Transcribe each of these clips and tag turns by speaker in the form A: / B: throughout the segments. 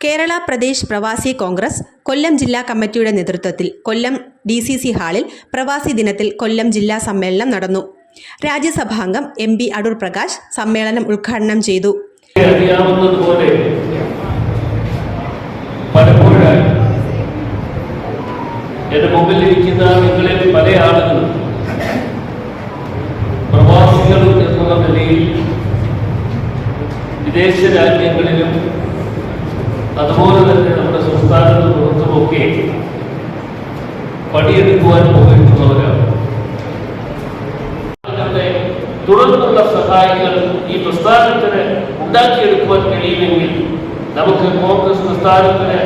A: കേരള പ്രദേശ് പ്രവാസി കോൺഗ്രസ് കൊല്ലം ജില്ലാ കമ്മിറ്റിയുടെ നേതൃത്വത്തിൽ കൊല്ലം ഡി സി സി ഹാളിൽ പ്രവാസി ദിനത്തിൽ കൊല്ലം ജില്ലാ സമ്മേളനം നടന്നു. രാജ്യസഭാംഗം എം പി അടൂർ പ്രകാശ് സമ്മേളനം ഉദ്ഘാടനം ചെയ്തു.
B: പല ആളുകളും വിദേശ രാജ്യങ്ങളിലും അതുപോലെ തന്നെ നമ്മുടെ സംസ്ഥാനത്ത് പുറത്തുമൊക്കെ പണിയെടുക്കുവാൻ അതിന്റെ തുടർന്നുള്ള സഹായങ്ങൾ ഈ പ്രസ്ഥാനത്തിന് ഉണ്ടാക്കിയെടുക്കുവാൻ കഴിയുമെങ്കിൽ നമുക്ക് കോൺഗ്രസ് പ്രസ്ഥാനത്തിന്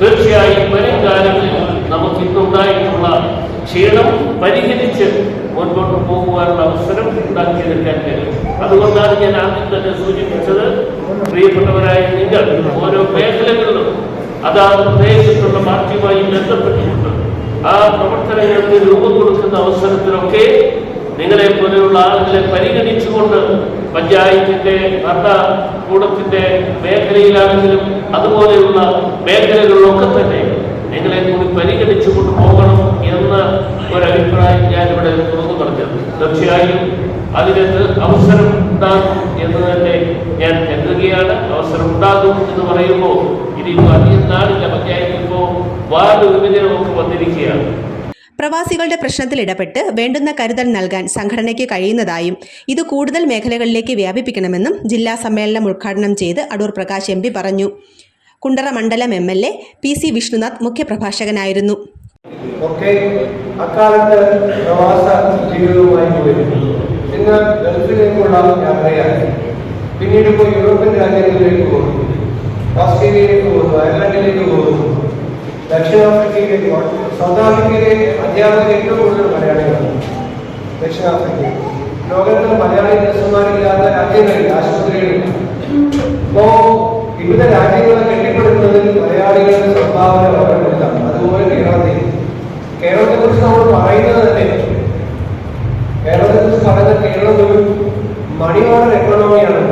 B: തീർച്ചയായും വരും കാലങ്ങളിൽ നമുക്ക് ഇന്നുണ്ടായിട്ടുള്ള ക്ഷീണം പരിഹരിച്ച് മുൻപോട്ട് പോകുവാനുള്ള അവസരം ഉണ്ടാക്കിയെടുക്കാൻ കഴിയും. അതുകൊണ്ടാണ് ഞാൻ ആദ്യം തന്നെ സൂചിപ്പിച്ചത്. പ്രിയപ്പെട്ടവരായ നിങ്ങൾ ഓരോ മേഖലകളിലും അതാത് പ്രദേശത്തുള്ള പ്രവർത്തനങ്ങൾക്ക് രൂപം കൊടുക്കുന്ന അവസരത്തിലൊക്കെ നിങ്ങളെ പോലെയുള്ള ആളുകളെ പരിഗണിച്ചുകൊണ്ട് പഞ്ചായത്തിന്റെ ഭരണകൂടത്തിന്റെ മേഖലയിലാണെങ്കിലും അതുപോലെയുള്ള മേഖലകളിലൊക്കെ തന്നെ നിങ്ങളെ കൂടി പരിഗണിച്ചുകൊണ്ട് പോകണം എന്ന ഒരഭിപ്രായം ഇവിടെ തുറന്നു പറഞ്ഞത്. തീർച്ചയായും അതിന് അവസരം ഉണ്ടാകും എന്ന് തന്നെ ഞാൻ കരുതുകയാണ്. അവസരം ഉണ്ടാകും എന്ന് പറയുമ്പോൾ ഇനിയിപ്പോൾ അധികം നാളില്ല പഞ്ചായത്തിൽ ഇപ്പോൾ വാർഡ് വിഭജനമൊക്കെ വന്നിരിക്കുകയാണ്.
A: പ്രവാസികളുടെ പ്രശ്നത്തിൽ ഇടപെട്ട് വേണ്ടുന്ന കരുതൽ നൽകാൻ സംഘടനയ്ക്ക് കഴിയുന്നതായും ഇത് കൂടുതൽ മേഖലകളിലേക്ക് വ്യാപിപ്പിക്കണമെന്നും ജില്ലാ സമ്മേളനം ഉദ്ഘാടനം ചെയ്ത് അടൂർ പ്രകാശ് എം പറഞ്ഞു. കുണ്ടറ മണ്ഡലം M L A P C Vishnunath മുഖ്യപ്രഭാഷകനായിരുന്നു.
C: ഒക്കെ പിന്നീട് ഇപ്പോൾ യൂറോപ്യൻ രാജ്യങ്ങളിലേക്ക് പോകുന്നു. ഓസ്ട്രേലിയയിലേക്ക് പോകുന്നു അയർലൻഡിലേക്ക് പോകുന്നു. ദക്ഷിണാഫ്രിക്കയിലേക്ക് ആഫ്രിക്കയിലെ അധ്യാപകർ ഏറ്റവും കൂടുതൽ മലയാളികളാണ് ദക്ഷിണാഫ്രിക്ക ലോകത്ത് മലയാളി നഴ്സുമാരില്ലാത്ത രാജ്യങ്ങളിൽ ആശുപത്രികളില്ല അപ്പോ വിവിധ രാജ്യങ്ങളെ കെട്ടിപ്പടുക്കുന്നതിൽ മലയാളികളുടെ സംഭാവന വളരെ വലുതാണ് അതുപോലെ കേരളത്തിൽ. കേരളത്തെ കുറിച്ച് നമ്മൾ പറയുന്നത് തന്നെ കേരളത്തെ കുറിച്ച് പറയുന്ന കേരളം ഒരു മണി എക്കണോമിയാണ്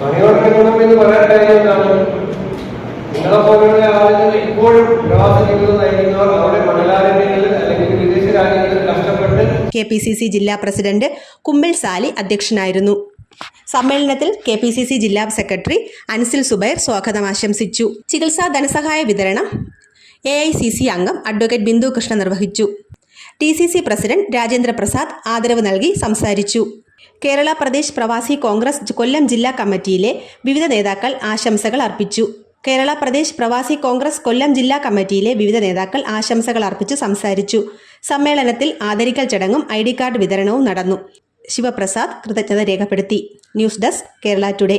C: മണി എക്കണോമി എന്ന് പറയാൻ കാര്യം എന്താണ്? നിങ്ങളെ പോലെയുള്ള ആളുകൾ ഇപ്പോഴും പ്രവാസ നയിക്കുന്നവർ അവിടെ മണലാരണ്യങ്ങളിൽ അല്ലെങ്കിൽ വിദേശ രാജ്യങ്ങളിൽ കഷ്ടപ്പെട്ട്
A: കെ പി സി സി ജില്ലാ പ്രസിഡന്റ് കുമ്പിൾ സാലി അധ്യക്ഷനായിരുന്നു. സമ്മേളനത്തിൽ കെ പി സി സി ജില്ലാ സെക്രട്ടറി അൻസിൽ സുബൈർ സ്വാഗതം ആശംസിച്ചു. ചികിത്സാ ധനസഹായ വിതരണം എ ഐ സി സി അംഗം അഡ്വക്കേറ്റ് ബിന്ദു കൃഷ്ണ നിർവഹിച്ചു. T C C president Rajendra Prasad ആദരവ് നൽകി സംസാരിച്ചു. കേരള പ്രദേശ് പ്രവാസി കോൺഗ്രസ് കൊല്ലം ജില്ലാ കമ്മിറ്റിയിലെ വിവിധ നേതാക്കൾ ആശംസകൾ അർപ്പിച്ചു. കേരള പ്രദേശ് പ്രവാസി കോൺഗ്രസ് കൊല്ലം ജില്ലാ കമ്മിറ്റിയിലെ വിവിധ നേതാക്കൾ ആശംസകൾ അർപ്പിച്ച് സംസാരിച്ചു. സമ്മേളനത്തിൽ ആദരിക്കൽ ചടങ്ങും ഐ ഡി കാർഡ് വിതരണവും നടന്നു. ശിവപ്രസാദ് കൃതജ്ഞത രേഖപ്പെടുത്തി. News desk Kerala today.